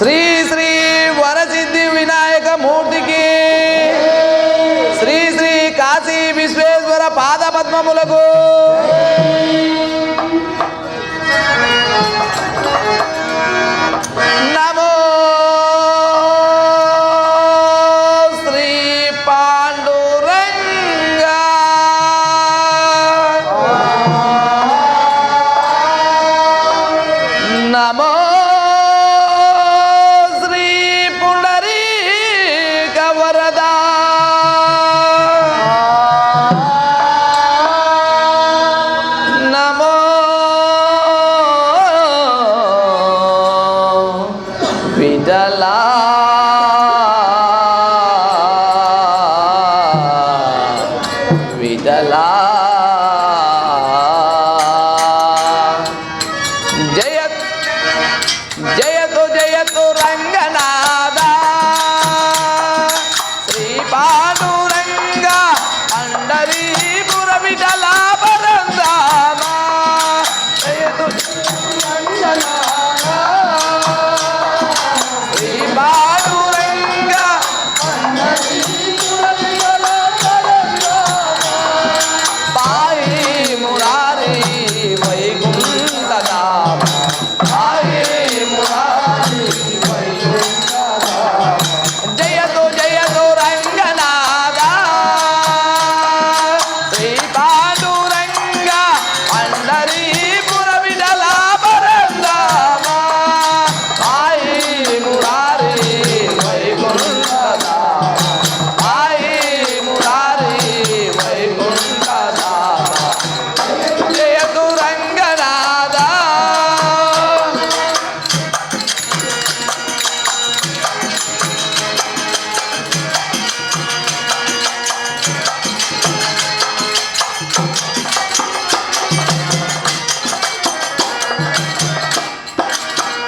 శ్రీ శ్రీ వరసిద్ధి వినాయక మూర్తికి. శ్రీ శ్రీ కాశీ విశ్వేశ్వర పాద పద్మములకు నమో శ్రీ నమో రంగనాథ. శ్రీపాదురంగ అండరీపుర విడల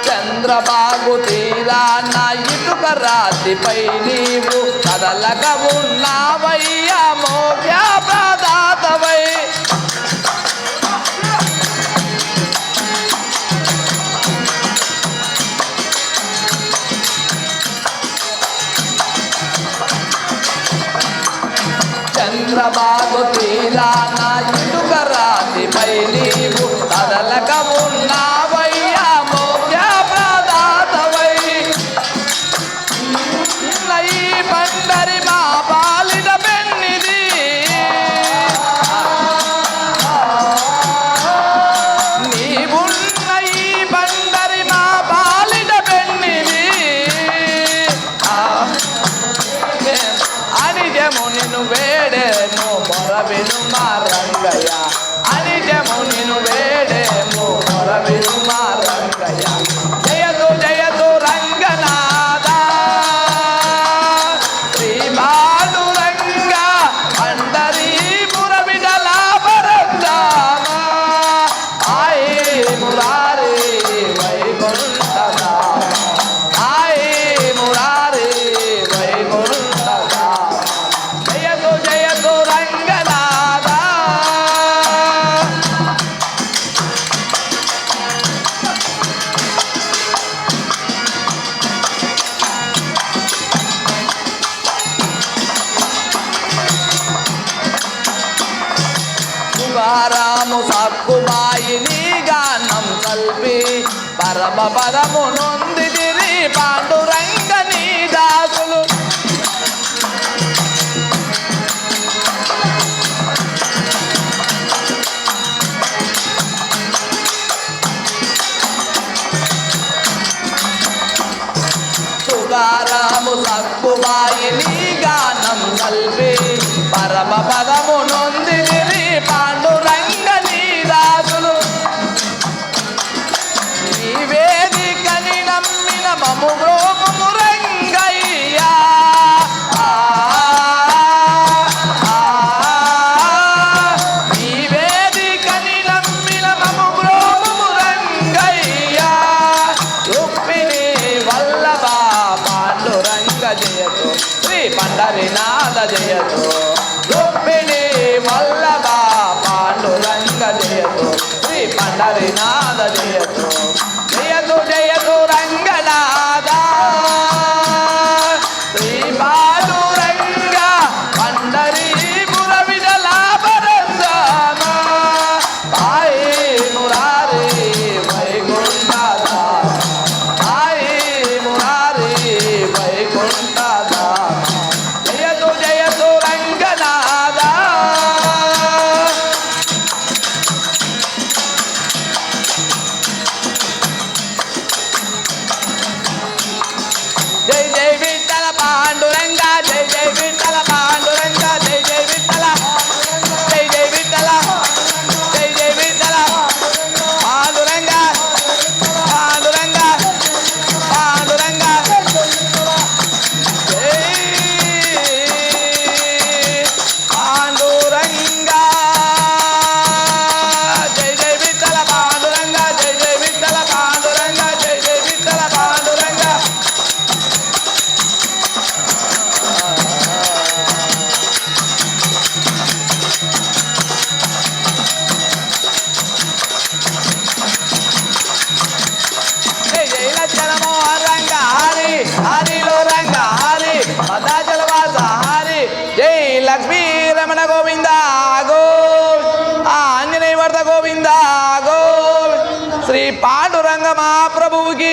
చంద్రబాబు తీరాన్న ఇటుక రాతిపై నీవు కదలక ఉన్నావయ్యా మోక్ష ప్రదాతవై. చంద్రబాబు తీరాన్న খাইলি। నన్ను సక్కుబాయి బాయినిగా గానం కల్పి. పరమ పరము నొంది తిరి పాండురంగ నీ దాసులు. సుగార Go, go! Bunda వర్ధ Govinda go Shri Panduranga మహాప్రభువుకి